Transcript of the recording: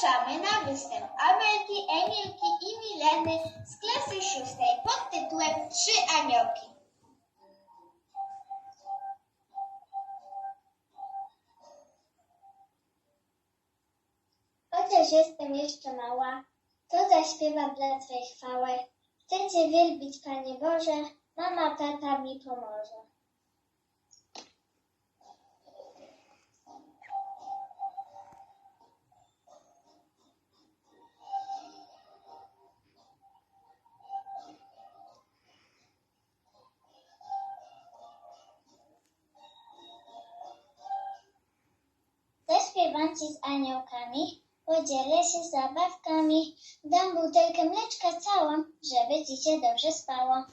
Zapraszamy na występ Amelki, Emilki i Mileny z klasy szóstej pod tytułem Trzy Aniołki. Chociaż jestem jeszcze mała, to zaśpiewam dla Twej chwały. Chcę Cię wielbić, Panie Boże, mama, tata mi pomoże. Zaśpiewam Ci z aniołkami, podzielę się zabawkami, dam butelkę mleczka całą, żeby Ci się dobrze spało.